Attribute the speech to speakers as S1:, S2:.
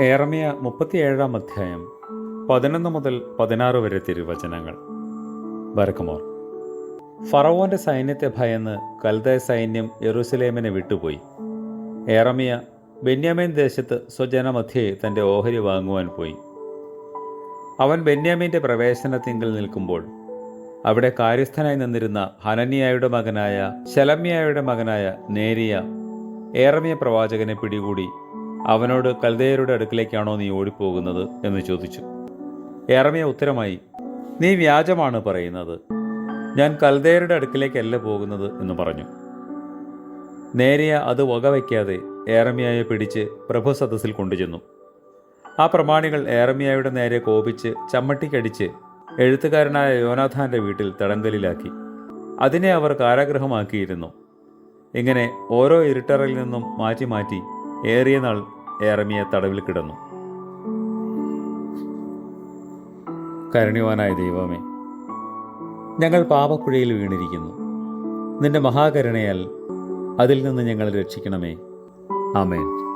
S1: ഏറമിയ മുപ്പത്തിയേഴാം അധ്യായം പതിനൊന്ന് മുതൽ പതിനാറ് വരെ തിരുവചനങ്ങൾ. ബരക്കമോർ ഫറവോന്റെ സൈന്യത്തെ ഭയന്ന് കൽദയ സൈന്യം യെറൂസലേമിനെ വിട്ടുപോയി. ഏറമിയ ബെന്യാമീൻ ദേശത്ത് സ്വജനമധ്യേ തന്റെ ഓഹരി വാങ്ങുവാൻ പോയി. അവൻ ബെന്യാമീന്റെ പ്രവേശനത്തിങ്കിൽ നിൽക്കുമ്പോൾ അവിടെ കാര്യസ്ഥനായി നിന്നിരുന്ന ഹനനിയായുടെ മകനായ ശലമ്യായുടെ മകനായ നേരിയ ഏറമിയ പ്രവാചകനെ പിടികൂടി അവനോട് കൽദയരുടെ അടുക്കിലേക്കാണോ നീ ഓടിപ്പോകുന്നത് എന്ന് ചോദിച്ചു. എറമിയ ഉത്തരമായി നീ വ്യാജമാണ് പറയുന്നത്. ഞാൻ കൽദയരുടെ അടുക്കിലേക്കല്ല പോകുന്നത് എന്ന് പറഞ്ഞു. നേരിയ അത് വകവയ്ക്കാതെ ഏറമിയായെ പിടിച്ച് പ്രഭു സദസ്സിൽ കൊണ്ടുചെന്നു. ആ പ്രമാണികൾ ഏറമിയായുടെ നേരെ കോപിച്ച് ചമ്മട്ടിക്കടിച്ച് എഴുത്തുകാരനായ യോനാഥാന്റെ വീട്ടിൽ തടങ്കലിലാക്കി. അതിനെ അവർ കാരാഗ്രഹമാക്കിയിരുന്നു. ഇങ്ങനെ ഓരോ ഇരുട്ടറിൽ നിന്നും മാറ്റി മാറ്റി ഏറിയ നാൾ ഏറമിയ തടവിൽ കിടന്നു. കരുണ്യവാനായ ദൈവമേ ഞങ്ങൾ പാപക്കുഴയിൽ വീണിരിക്കുന്നു. നിന്റെ മഹാകരുണയാൽ അതിൽ നിന്ന് ഞങ്ങളെ രക്ഷിക്കണമേ. ആമേൻ.